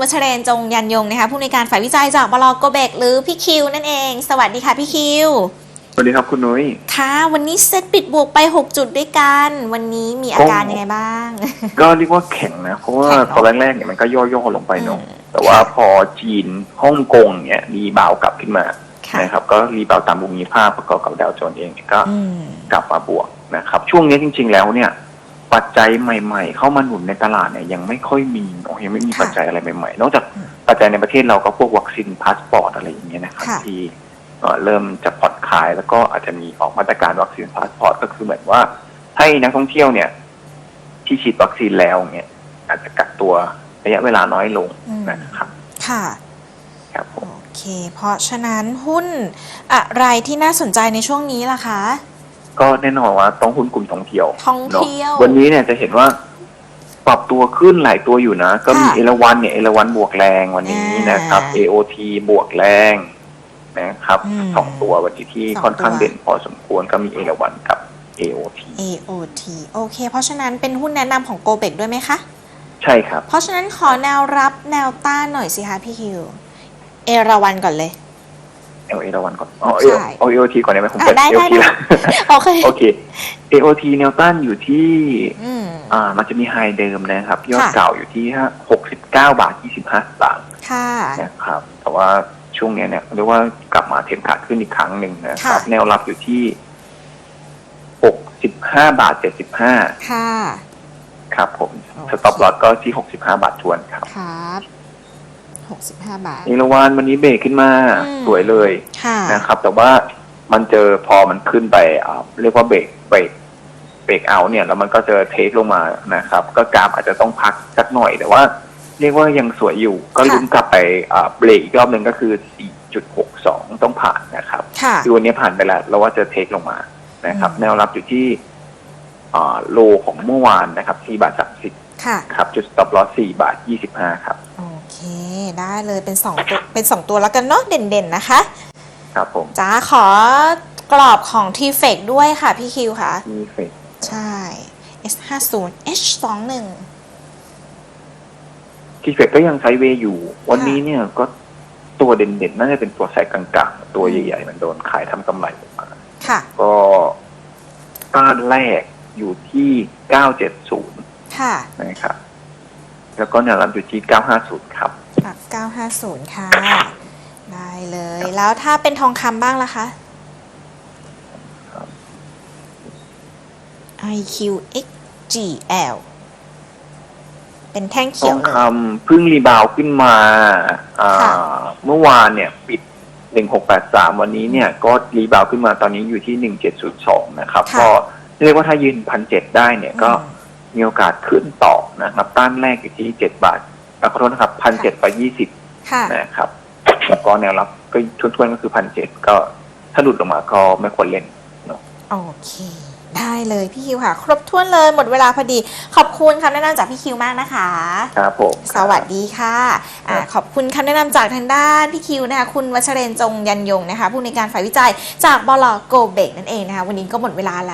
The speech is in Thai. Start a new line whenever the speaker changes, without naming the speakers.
วัชเรนจงยันยงนะคะผู้ในวยการฝ่ายวิจัยจากบลโกเบกหรือพี่คิวนั่นเอง สวัสดีค่ะพี่คิว
สวัสดีครับคุณนุ้ย
ค่ะ วันนี้เซตปิดบวกไป 6 จุดด้วยกัน วันนี้มีอาการยังไงบ้าง
ก็เรียกว่าแข็งนะ เพราะว่า
แข็งเหรอ
ตอนแรกๆเนี่ยมันก็ย่อๆลงไปเนอะ
อืม
แต่ว่าพอจีนฮ่องกงเนี่ยรีบาวกลับขึ้นมา
ค่ะ
นะครับก็รีบาวตามภูมิภาคประกอบกับดาวโจนส์เองเนี่ยก็
อืม
กลับมาบวกนะครับช่วงนี้จริง ๆ แล้วเนี่ย ปัจจัยใหม่ ๆ เข้ามาหนุนในตลาดเนี่ยยังไม่ค่อยมีเนอะยังไม่มี
ค่ะ
ปัจจัยอะไรใหม่ๆ นอกจาก
อืม
ปัจจัยในประเทศเราก็พวกวัคซีนพาสปอร์ตอะไรอย่างเงี้ยนะครับ
ค่ะ
ที่เอ่อเริ่มจะผ่อนคลายแล้วก็อาจจะมีออกมาตรการวัคซีนพาสปอร์ตก็คือเหมือนว่า ให้นักท่องเที่ยวเนี่ย ที่ฉีดวัคซีนแล้วเนี่ยอาจจะกักตัวระยะเวลาน้อยลง
อืม
นะครับ
ค่ะ
ครับผม
โอเค เพราะฉะนั้นหุ้นอะไรที่น่าสนใจในช่วงนี้ล่ะคะ
ก็แน่นอนว่าต้องหุ้นกลุ่มท่องเที่ยว
ท่อง
เนาะ
เที่ยว
วันนี้เนี่ยจะเห็นว่าปรับตัวขึ้นหลายตัวอยู่นะ ก็มี
ค่ะ
เอราวันเนี่ยเอราวันบวกแรงวันนี้
อ่าน
นะครับ AOT บวกแรงนะครับ
อืม
สองตัววันที่ที่
สอง
ค่อนข้าง
ตัว
เด่นพอสมควรก็มีเอราวันกับ AOT
AOT โอเค เพราะฉะนั้นเป็นหุ้นแนะนำของโกเบกด้วยไหมคะ
ใช่ครับ
เพราะฉะนั้นขอแนวรับแนวต้านหน่อยสิคะพี่คิว เอราวันก่อนเลย
เอาเอราวันก่อนเอา
ใช่
เอา AOT ก่อนได้ไหมผม
อะ
เปิด
ได้
AOT
ได้
แล้ว
โอเค
โอเค AOT แนวต้านอยู่ที่
อืม
อ่า มันจะมีไฮเดิมนะครับ ยอด
ค่ะ
เก่าอยู่ที่หกสิบเก้าบาทยี่สิบห้าสตางค์
ค่ะ
นะครับ แต่ว่าช่วงเนี้ยเนี่ยเรียกว่ากลับมาเทรนขาขึ้นอีกครั้งหนึ่งนะครับ
ค่ะ
แนวรับอยู่ที่หกสิบห้าบาทเจ็ดสิบห้า
ค่ะ
ครับผม
โอเค
สต็อปลอสก็ที่หกสิบห้าบาททวนครับ
ครับ หกสิบห้าบาท
เอราวันวันนี้เบรกขึ้นมา
อืม
สวยเลย
ค่ะ
นะครับ แต่ว่ามันเจอพอมันขึ้นไปอ่าเรียกว่าเบรกเบรกเบรกเอาเนี่ย แล้วมันก็เจอเทคลงมานะครับ ก็กราฟอาจจะต้องพักสักหน่อย แต่ว่า เรียกว่ายังสวยอยู่ ก็ลุ้นกลับไปอ่าเบรกอีกรอบหนึ่งก็คือ 4.62 ต้องผ่านนะครับ
ค่ะ
คือวันนี้ผ่านไปแล้วเราว่าจะเทคลงมานะครับ
อืม
แนวรับอยู่ที่อ่าโลของเมื่อวานนะครับ4บาท30
ค่ะ
ครับจุด stop loss 4บาท25ครับ
โอ เคได้เลยเป็นสองตัวเป็นสองตัวแล้วกันเนาะเด่นๆนะคะ
ครับผม
จ้าขอกรอบของ t f e c ด้วยค่ะพี่คิวค่ะ
มีเฟก
ใช่ S50 H21
ทีเฟกก็ยังไซด์เวย์อยู่ วันนี้เนี่ยก็ตัวเด่นๆน่าจะเป็นตัวไซส์กลางๆ ตัวใหญ่ๆ มันโดนขายทำกำไรออกมา
ค่ะ
ก็ต้านแรกอยู่ที่ 970
ค่ะ
นะครับ แล้วก็แนวรับอยู่ที่ 950 ครับ
อะ950 ค่ะ ได้เลย แล้วถ้าเป็นทองคำบ้างล่ะคะ
ครับ
IQXGL เป็นแท่ง
ท
เขีย
อ
ว
ง
เลย
คำเพึ่งรีบาวด์ขึ้นมาอ่า
ค่ะ
เมื่อวานเนี่ยปิด 1683 วันนี้เนี่ยก็รีบาวด์ขึ้นมาตอนนี้อยู่ที่ 1702 นะครับ
ค่ะ
ก็เรียกว่าถ้ายืนพันเจ็ดได้เนี่ยก็
อืม
มีโอกาสขึ้นต่อนะครับ ต้านแรกอยู่ที่7บาทอะขอโทษนะครับพันเจ็ดไปยี่สิบ
ค่ะ
นะครับแล้วก็แนวรับก็ทวนๆก็คือพันเจ็ดก็ถ้าหลุดลงมาก็ไม่ควรเล่น
โอเค ได้เลยพี่คิวค่ะ ครบถ้วนเลยหมดเวลาพอดี ขอบคุณคำแนะนำจากพี่คิวมากนะคะ
ครับผม
สวัสดีค่ะอ่าขอบคุณคำแนะนำจากทางด้านพี่คิวนะคะคุณวัชเรนจงยันยงนะคะผู้ในวยการฝ่ายวิจัยจากบลโกเบกนั่นเองนะคะวันนี้ก็หมดเวลาแล้ว